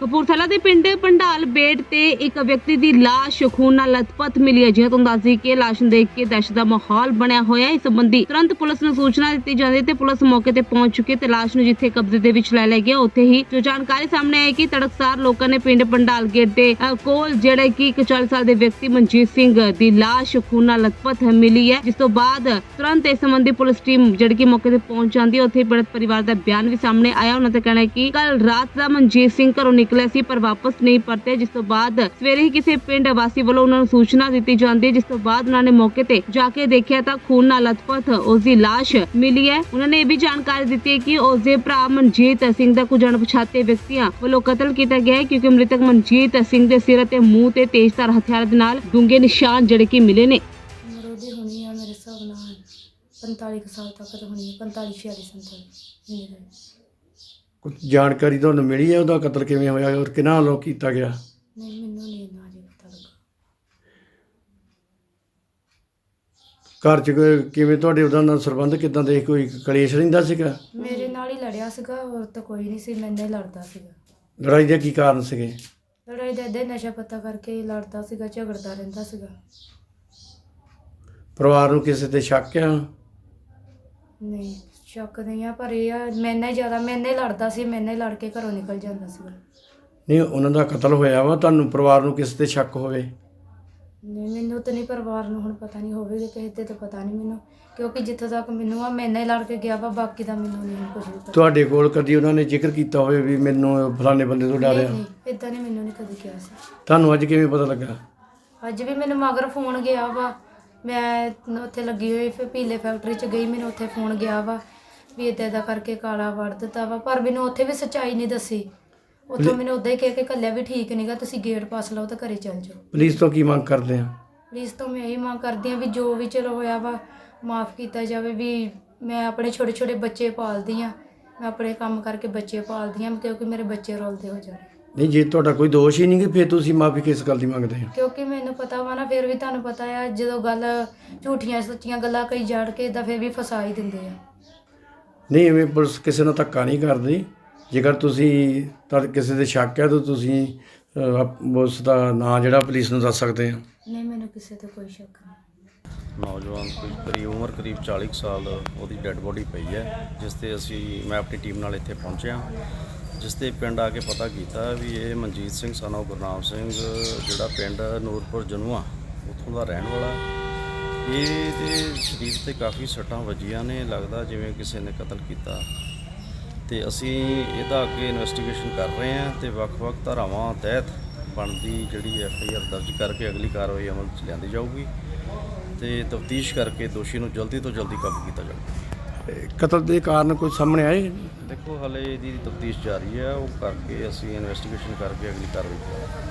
ਕਪੂਰਥਲਾ ਦੇ ਪਿੰਡ ਪੰਡਾਲ ਬੇੜ ਤੇ ਇੱਕ ਵਿਅਕਤੀ ਦੀ ਲਾਸ਼ ਖੂਨ ਨਾਲ ਲਥਪਥ ਮਿਲੀ ਹੈ। ਜਿਵੇਂ ਤੁਹਾਨੂੰ ਦੱਸਦੀ ਕਿ ਲਾਸ਼ ਨੂੰ ਦੇਖ ਕੇ ਦਹਿਸ਼ਤ ਦਾ ਮਾਹੌਲ ਬਣਿਆ ਹੋਇਆ ਹੈ। ਇਸ ਸੰਬੰਧੀ ਤੁਰੰਤ ਪੁਲਿਸ ਨੂੰ ਸੂਚਨਾ ਦਿੱਤੀ ਜਾਂਦੀ ਤੇ ਪੁਲਿਸ ਮੌਕੇ ਤੇ ਪਹੁੰਚ ਚੁੱਕੀ ਤੇ ਲਾਸ਼ ਨੂੰ ਜਿੱਥੇ ਕਬਜ਼ੇ ਦੇ ਵਿੱਚ ਲੈ ਲਿਆ ਗਿਆ, ਉੱਥੇ ਹੀ ਜੋ ਜਾਣਕਾਰੀ ਸਾਹਮਣੇ ਆਈ ਕਿ ਤੜਕਸਾਰ ਲੋਕਾਂ ਨੇ ਪਿੰਡ ਪੰਡਾਲ ਗੇਟ ਦੇ ਕੋਲ ਜਿਹੜੇ ਕਿ ਇੱਕ 40 ਸਾਲ ਦੇ ਵਿਅਕਤੀ ਮਨਜੀਤ ਸਿੰਘ ਦੀ ਲਾਸ਼ ਖੂਨ ਨਾਲ ਲਥਪਥ ਮਿਲੀ ਹੈ। ਜਿਸ ਤੋਂ ਬਾਅਦ ਤੁਰੰਤ ਇਸ ਸੰਬੰਧੀ ਪੁਲਿਸ ਟੀਮ ਜਿਹੜੀ ਕਿ ਮੌਕੇ ਤੇ ਪਹੁੰਚ ਜਾਂਦੀ ਹੈ, ਉੱਥੇ ਪੀੜਤ ਪਰਿਵਾਰ ਦਾ ਬਿਆਨ ਵੀ ਸਾਹਮਣੇ ਆਇਆ। ਉਹਨਾਂ ਦਾ ਕਹਿਣਾ ਹੈ ਕਿ ਕੱਲ ਰਾਤ ਦਾ ਮਨਜੀਤ ਸਿੰਘ ਘਰੋਂ ਨਿਕਲਿਆ ਸੀ, ਪਰ ਵਾਪਸ ਨਹੀਂ ਪਰਤੇ। ਜਿਸ ਤੋਂ ਬਾਅਦ ਸਵੇਰੇ ਹੀ ਕਿਸੇ ਪਿੰਡ ਵਾਸੀ ਵੱਲੋਂ ਉਹਨਾਂ ਨੂੰ ਸੂਚਨਾ ਦਿੱਤੀ ਜਾਂਦੀ ਜਿਸ ਤੋਂ ਬਾਅਦ ਉਹਨਾਂ ਨੇ ਮੌਕੇ ਤੇ ਜਾ ਕੇ ਦੇਖਿਆ ਤਾਂ ਖੂਨ ਨਾਲ ਲਥਪਥ ਉਸ ਦੀ ਲਾਸ਼ ਮਿਲੀ ਹੈ। ਉਹਨਾਂ ਨੇ ਇਹ ਵੀ ਜਾਣਕਾਰੀ ਦਿੱਤੀ ਹੈ ਕਿ ਉਸ ਦੇ ਭਰਾ ਮਨਜੀਤ ਸਿੰਘ ਦਾ ਕੁਝ ਅਣਪਛਾਤੇ ਵਿਅਕਤੀਆਂ ਵੱਲੋਂ ਕਤਲ ਕੀਤਾ ਗਿਆ ਹੈ, ਕਿਉਂਕਿ ਮ੍ਰਿਤਕ ਮਨਜੀਤ ਸਿੰਘ ਦੇ ਸਿਰ ਤੇ ਮੂੰਹ ਤੇ ਤੇਜ਼ਧਾਰ ਹਥਿਆਰਾਂ ਦੇ ਨਾਲ ਡੂੰਘੇ ਨਿਸ਼ਾਨ ਜਿਹੜੇ ਕਿ ਮਿਲੇ ਨੇ। ਉਮਰ ਉਹਦੀ ਹੋਣੀ ਆ ਮੇਰੇ ਹਿਸਾਬ ਨਾਲ 45 ਸਾਲ ਤੱਕ ਹੋਣੀ 45 46 47 ਕੁਝ ਜਾਣਕਾਰੀ ਤੁਹਾਨੂੰ ਮਿਲੀ ਹੈ ਉਹਦਾ ਕਤਲ ਕਿਵੇਂ ਹੋਇਆ ਔਰ ਕਿਹਨਾਂ ਵੱਲੋਂ ਕੀਤਾ ਗਿਆ? ਨਹੀਂ ਮੈਨੂੰ ਨਹੀਂ ਇੰਨਾ ਅਜੇ ਪਤਾ ਲੱਗਾ। ਘਰ 'ਚ ਕੋਈ- ਕਿਵੇਂ ਤੁਹਾਡੇ ਉਹਦਾ ਨਾਲ ਸੰਬੰਧ ਕਿਦਾਂ ਦੇ? ਕੋਈ ਕਲੇਸ਼ ਰਹਿੰਦਾ ਸੀਗਾ? ਮੇਰੇ ਨਾਲ ਹੀ ਲੜਿਆ ਸੀਗਾ ਹੋਰ ਤਾਂ ਕੋਈ ਨਹੀਂ ਸੀ ਮੈਨੇ ਹੀ ਲੜਦਾ ਸੀਗਾ। ਲੜਾਈ ਦੇ ਕੀ ਕਾਰਨ ਸੀਗੇ? ਲੜਾਈ ਦੇ ਅੱਧੇ ਨਸ਼ਾ ਪੱਤਾ ਕਰਕੇ ਹੀ ਲੜਦਾ ਸੀਗਾ ਝਗੜਦਾ ਰਹਿੰਦਾ ਸੀਗਾ। ਪਰਿਵਾਰ ਨੂੰ ਕਿਸੇ ਤੇ ਸ਼ੱਕ ਆ? ਨਹੀਂ। ਸ਼ੱਕ ਨਹੀਂ ਆ ਪਰ ਇਹ ਆ ਮੈਨੇ ਜ਼ਿਆਦਾ ਮੈਨੇ ਲੜਦਾ ਸੀ ਮੈਨੇ ਲੜ ਕੇ ਘਰੋਂ ਨਿਕਲ ਜਾਂਦਾ ਸੀਗਾ ਨਹੀਂ ਉਹਨਾਂ ਦਾ ਕਤਲ ਹੋਇਆ ਵਾ ਤੁਹਾਨੂੰ ਪਰਿਵਾਰ ਨੂੰ ਕਿਸੇ ਤੇ ਸ਼ੱਕ ਹੋਵੇ? ਨਹੀਂ ਮੈਨੂੰ ਤਾਂ ਨਹੀਂ ਪਰਿਵਾਰ ਨੂੰ ਹੁਣ ਪਤਾ ਨਹੀਂ ਹੋਵੇਗਾ ਕਿਸੇ ਤੇ ਤਾਂ ਪਤਾ ਨਹੀਂ ਮੈਨੂੰ ਕਿਉਂਕਿ ਜਿੱਥੋਂ ਤੱਕ ਮੈਨੂੰ ਆ ਮੈਨੇ ਲੜ ਕੇ ਗਿਆ ਵਾ ਬਾਕੀ ਦਾ ਮੈਨੂੰ ਨਹੀਂ ਕੁਝ ਵੀ ਪਤਾ। ਤੁਹਾਡੇ ਕੋਲ ਕਦੀ ਉਹਨਾਂ ਨੇ ਜ਼ਿਕਰ ਕੀਤਾ ਹੋਵੇ ਵੀ ਮੈਨੂੰ ਫਲਾਣੇ ਬੰਦੇ ਤੋਂ ਡਰਿਆ ਨਹੀਂ ਇਦਾਂ ਨਹੀਂ ਮੈਨੂੰ ਨਹੀਂ ਕਦੇ ਕਿਹਾ ਸੀ। ਤੁਹਾਨੂੰ ਅੱਜ ਕਿਵੇਂ ਪਤਾ ਲੱਗਾ? ਅੱਜ ਵੀ ਮੈਨੂੰ ਮਗਰ ਫੋਨ ਗਿਆ ਵਾ। ਮੈਂ ਉੱਥੇ ਲੱਗੀ ਹੋਈ ਫਿਰ ਪੀਲੇ ਫੈਕਟਰੀ ਚ ਗਈ ਮੈਨੂੰ ਉੱਥੇ ਫੋਨ ਗਿਆ ਵਾ। ਵੀ ਇਦਾਂ ਦਾ ਕਰਕੇ ਕਾਲਾ ਵੜ ਦਿੱਤਾ ਵਾ ਪਰ ਮੈਨੂੰ ਉੱਥੇ ਵੀ ਸੱਚਾਈ ਨਹੀਂ ਦੱਸੀ। ਉੱਥੋਂ ਮੈਨੂੰ ਉਦਾਂ ਹੀ ਕਹਿ ਕੇ ਕੱਲਿਆ ਵੀ ਠੀਕ ਨਹੀਂਗਾ ਤੁਸੀਂ ਗੇਟ ਪਾਸ ਲਓ ਤਾਂ ਘਰੇ ਚੱਲ ਜਾਓ। ਪੁਲਿਸ ਤੋਂ ਕੀ ਮੰਗ ਕਰਦੇ ਆ? ਪਲੀਜ਼ ਤੋਂ ਮੈਂ ਇਹੀ ਮੰਗ ਕਰਦੀ ਹਾਂ ਵੀ ਜੋ ਵੀ ਚਲੋ ਹੋਇਆ ਵਾ ਮਾਫ ਕੀਤਾ ਜਾਵੇ ਵੀ ਮੈਂ ਆਪਣੇ ਛੋਟੇ ਛੋਟੇ ਬੱਚੇ ਪਾਲਦੀ ਆ ਮੈਂ ਆਪਣੇ ਕੰਮ ਕਰਕੇ ਬੱਚੇ ਪਾਲਦੀ ਆ ਕਿਉਂਕਿ ਮੇਰੇ ਬੱਚੇ ਰੋਲਦੇ ਹੋ ਜਾਣੇ। ਨਹੀਂ ਜੇ ਤੁਹਾਡਾ ਕੋਈ ਦੋਸ਼ ਹੀ ਨਹੀਂ ਕਿ ਫਿਰ ਤੁਸੀਂ ਮਾਫੀ ਕਿਸ ਗੱਲ ਦੀ ਮੰਗਦੇ ਹੋ? ਕਿਉਂਕਿ ਮੈਨੂੰ ਪਤਾ ਵਾ ਨਾ ਫਿਰ ਵੀ ਤੁਹਾਨੂੰ ਪਤਾ ਆ ਜਦੋਂ ਗੱਲ ਝੂਠੀਆਂ ਸੱਚੀਆਂ ਗੱਲਾਂ ਕਈ ਜੜ ਕੇ ਤਾਂ ਫਿਰ ਵੀ ਫਸਾ ਹੀ ਦਿੰਦੇ ਆ। ਨਹੀਂ ਐਵੇਂ ਪੁਲਿਸ ਕਿਸੇ ਨਾਲ ਧੱਕਾ ਨਹੀਂ ਕਰਦੀ। ਜੇਕਰ ਤੁਸੀਂ ਤੁਹਾਡੇ ਕਿਸੇ ਦੇ ਸ਼ੱਕ ਹੈ ਤਾਂ ਤੁਸੀਂ ਉਸ ਦਾ ਨਾਂ ਜਿਹੜਾ ਪੁਲਿਸ ਨੂੰ ਦੱਸ ਸਕਦੇ ਆ ਨਹੀਂ ਮੈਨੂੰ ਕਿਸੇ ਤੇ ਕੋਈ ਸ਼ੱਕ ਨਹੀਂ। ਨੌਜਵਾਨ ਕੋਈ ਕਰੀਬ ਉਮਰ ਕਰੀਬ 40 ਕੁ ਸਾਲ ਉਹਦੀ ਡੈੱਡ ਬੋਡੀ ਪਈ ਹੈ ਜਿਸ ਤੇ ਅਸੀਂ ਮੈਂ ਆਪਣੀ ਟੀਮ ਨਾਲ ਇੱਥੇ ਪਹੁੰਚਿਆ। ਜਿਸ ਤੇ ਪਿੰਡ ਆ ਕੇ ਪਤਾ ਕੀਤਾ ਵੀ ਇਹ ਮਨਜੀਤ ਸਿੰਘ ਸਨੋ ਗੁਰਨਾਮ ਸਿੰਘ ਜਿਹੜਾ ਪਿੰਡ ਨੂਰਪੁਰ ਜਨੂਆ ਉੱਥੋਂ ਦਾ ਰਹਿਣ ਵਾਲਾ ਇਹ ਦੇ ਸਰੀਰ ਤੇ ਕਾਫੀ ਸੱਟਾਂ ਵੱਜੀਆਂ ਨੇ ਲੱਗਦਾ ਜਿਵੇਂ ਕਿਸੇ ਨੇ ਕਤਲ ਕੀਤਾ। ਤੇ ਅਸੀਂ ਇਹਦਾ ਅੱਗੇ ਇਨਵੈਸਟੀਗੇਸ਼ਨ ਕਰ ਰਹੇ ਹਾਂ ਤੇ ਵੱਖ-ਵੱਖ ਧਾਰਾਵਾਂ ਤਹਿਤ ਬਣਦੀ ਜਿਹੜੀ ਐਫ ਆਈ ਆਰ ਦਰਜ ਕਰਕੇ ਅਗਲੀ ਕਾਰਵਾਈ ਅਮਲ 'ਚ ਲਿਆਂਦੀ ਜਾਊਗੀ ਤੇ ਤਫਤੀਸ਼ ਕਰਕੇ ਦੋਸ਼ੀ ਨੂੰ ਜਲਦੀ ਤੋਂ ਜਲਦੀ ਕਾਬੂ ਕੀਤਾ ਜਾਊਗਾ ਕਤਲ ਦੇ ਕਾਰਨ ਕੋਈ ਸਾਹਮਣੇ ਆਏ? ਦੇਖੋ ਹਲੇ ਇਹਦੀ ਤਫਤੀਸ਼ ਜਾਰੀ ਹੈ ਉਹ ਕਰਕੇ ਅਸੀਂ ਇਨਵੈਸਟੀਗੇਸ਼ਨ ਕਰਕੇ ਅਗਲੀ ਕਾਰਵਾਈ ਕਰਾਂਗੇ।